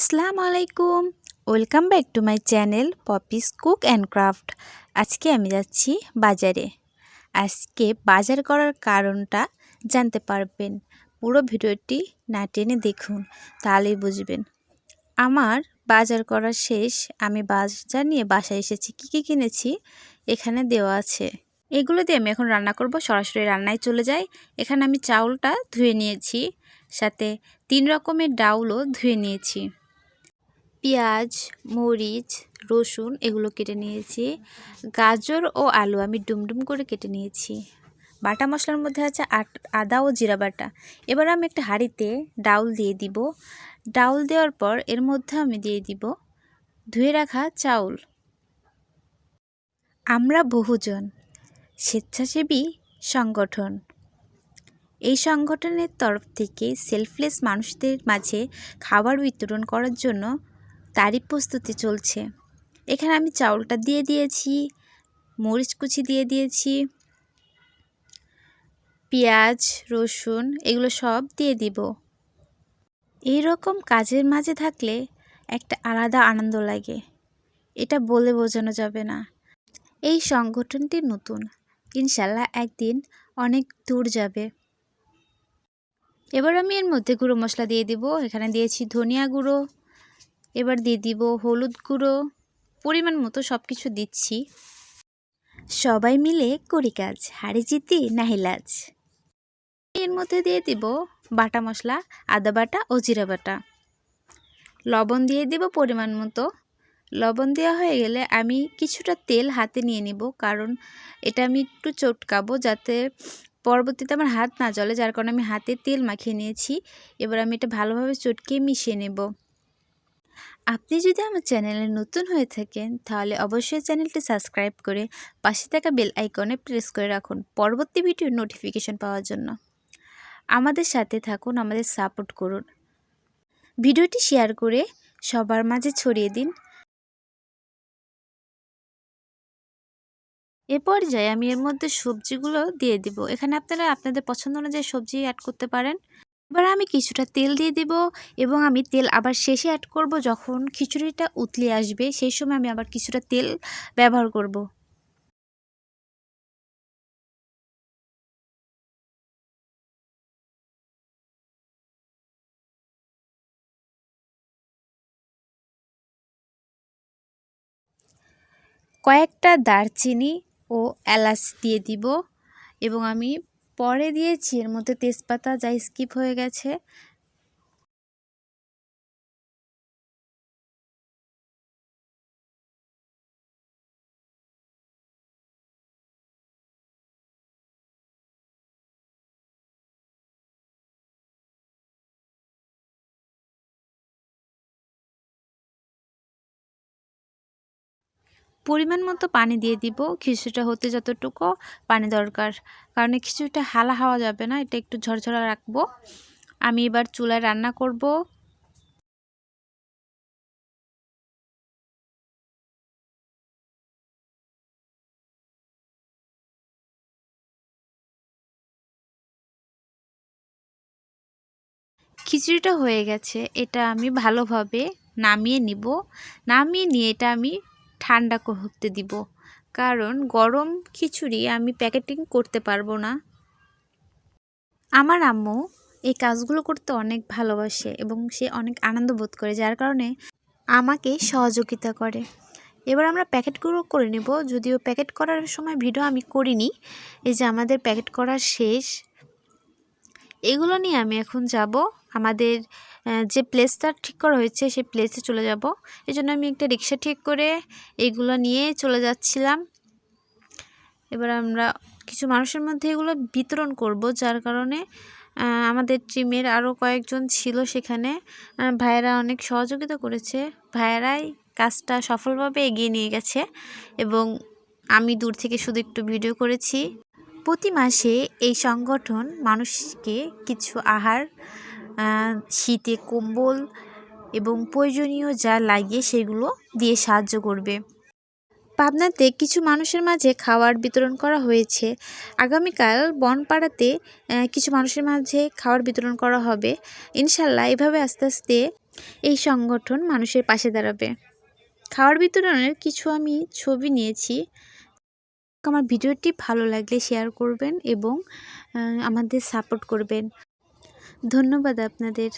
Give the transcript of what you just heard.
আসসালামু আলাইকুম welcome back to my channel Poppy's cook and craft আজকে আমি যাচ্ছি বাজারে। আজকে বাজার করার কারণটা জানতে পারবেন। পুরো ভিডিওটি না টেনে দেখুন, তাহলেই বুঝবেন। আমার বাজার করা শেষ, আমি বাজার নিয়ে বাসায় এসেছি। কী কী কিনেছি? এখানে দেওয়া আছে। এগুলো দিয়ে আমি এখন রান্না করব। সরাসরি রান্নায় চলে যাই। এখানে আমি চাউলটা ধুয়ে নিয়েছি, সাথে তিন রকমের ডাউলও ধুয়ে নিয়েছি। পেঁয়াজ, মরিচ, রসুন এগুলো কেটে নিয়েছি। গাজর ও আলু আমি ডুমডুম করে কেটে নিয়েছি। বাটা মশলার মধ্যে আছে আদা ও জিরা বাটা। এবার আমি একটা হাঁড়িতে ডাউল দিয়ে দিব। ডাউল দেওয়ার পর এর মধ্যে আমি দিয়ে দিব ধুয়ে রাখা চাউল। আমরা বহুজন স্বেচ্ছাসেবী সংগঠন। এই সংগঠনের তরফ থেকে সেলফলেস মানুষদের মাঝে খাবার বিতরণ করার জন্য তারই প্রস্তুতি চলছে। এখানে আমি চাউলটা দিয়ে দিয়েছি, মরিচ কুচি দিয়ে দিয়েছি, পেঁয়াজ, রসুন এগুলো সব দিয়ে দিব। এই রকম কাজের মাঝে থাকলে একটা আলাদা আনন্দ লাগে। এটা বলে বোঝানো যাবে না। এই সংগঠনটি নতুন। ইনশাল্লাহ একদিন অনেক দূর যাবে। এবার আমি এর মধ্যে গুঁড়ো মশলা দিয়ে দিব। এখানে দিয়েছি ধনিয়া গুঁড়ো। এবার দিয়ে দিব হলুদ গুঁড়ো, পরিমাণ মতো সব কিছু দিচ্ছি। সবাই মিলে করি কাজ, হাড়ি জিতি নাহিলাজ এর মধ্যে দিয়ে দিব বাটা মশলা, আদা বাটা ও জিরা বাটা। লবণ দিয়ে দিব পরিমাণ মতো। লবণ দেওয়া হয়ে গেলে আমি কিছুটা তেল হাতে নিয়ে নিব, কারণ এটা আমি একটু চটকাবো যাতে পরবর্তীতে আমার হাত না জ্বলে, যার কারণে আমি হাতে তেল মাখিয়ে নিয়েছি। এবার আমি এটা ভালোভাবে চটকে মিশিয়ে নেব। আপনি যদি আমার চ্যানেলে নতুন হয়ে থাকেন, তাহলে অবশ্যই চ্যানেলটি সাবস্ক্রাইব করে পাশে থাকা বেল আইকনে প্রেস করে রাখুন পরবর্তী ভিডিওর নোটিফিকেশন পাওয়ার জন্য। আমাদের সাথে থাকুন, আমাদের সাপোর্ট করুন। ভিডিওটি শেয়ার করে সবার মাঝে ছড়িয়ে দিন। এ পর্যায়ে আমি এর মধ্যে সবজিগুলো দিয়ে দিব। এখানে আপনারা আপনাদের পছন্দ অনুযায়ী সবজি অ্যাড করতে পারেন। এবার আমি কিছুটা তেল দিয়ে দিব এবং আমি তেল আবার শেষে অ্যাড করব যখন খিচুড়িটা উতলে আসবে। সেই সময় আমি আবার কিছুটা তেল ব্যবহার করব। কয়েকটা দারচিনি ও এলাচ দিয়ে দিব এবং আমি পরে দিয়েছি। এর মধ্যে তেজপাতা যা স্কিপ হয়ে গেছে। পরিমাণ মতো পানি দিয়ে দিব। খিচুড়িটা হতে যতটুকু পানি দরকার। কারণ খিচুড়িটা হালা হাওয়া যাবে না, এটা একটু ঝরঝরা রাখব। আমি এবার চুলায় রান্না করব। খিচুড়িটা হয়ে গেছে, এটা আমি ভালোভাবে নামিয়ে নিব। নামিয়ে নিয়ে এটা আমি ঠান্ডা করতে দিব। কারণ গরম খিচুড়ি আমি প্যাকেটিং করতে পারব না। আমার আম্মু এই কাজগুলো করতে অনেক ভালোবাসে এবং সে অনেক আনন্দ বোধ করে, যার কারণে আমাকে সহযোগিতা করে। এবার আমরা প্যাকেটগুলো করে নেব। যদিও প্যাকেট করার সময় ভিডিও আমি করিনি, এই যে আমাদের প্যাকেট করা শেষ। এগুলো নিয়ে আমি এখন যাব। আমাদের যে প্লেসটা ঠিক করা হয়েছে, সেই প্লেসে চলে যাব। এই জন্য আমি একটা রিক্সা ঠিক করে এইগুলো নিয়ে চলে যাচ্ছিলাম। এবার আমরা কিছু মানুষের মধ্যে এগুলো বিতরণ করব, যার কারণে আমাদের টিমের আরও কয়েকজন ছিল সেখানে। ভাইয়েরা অনেক সহযোগিতা করেছে। ভাইয়েরাই কাজটা সফলভাবে এগিয়ে নিয়ে গেছে এবং আমি দূর থেকে শুধু একটু ভিডিও করেছি। প্রতি মাসে এই সংগঠন মানুষকে কিছু আহার শীতে কম্বল এবং প্রয়োজনীয় যা লাগে সেগুলো দিয়ে সাহায্য করবে। পাবনাতে কিছু মানুষের মাঝে খাওয়ার বিতরণ করা হয়েছে। আগামীকাল বনপাড়াতে কিছু মানুষের মাঝে খাওয়ার বিতরণ করা হবে। ইনশাল্লাহ এভাবে আস্তে আস্তে এই সংগঠন মানুষের পাশে দাঁড়াবে। খাওয়ার বিতরণের কিছু আমি ছবি নিয়েছি। আমার ভিডিওটি ভালো লাগলে শেয়ার করবেন এবং আমাদের সাপোর্ট করবেন। ধন্যবাদ আপনাদের।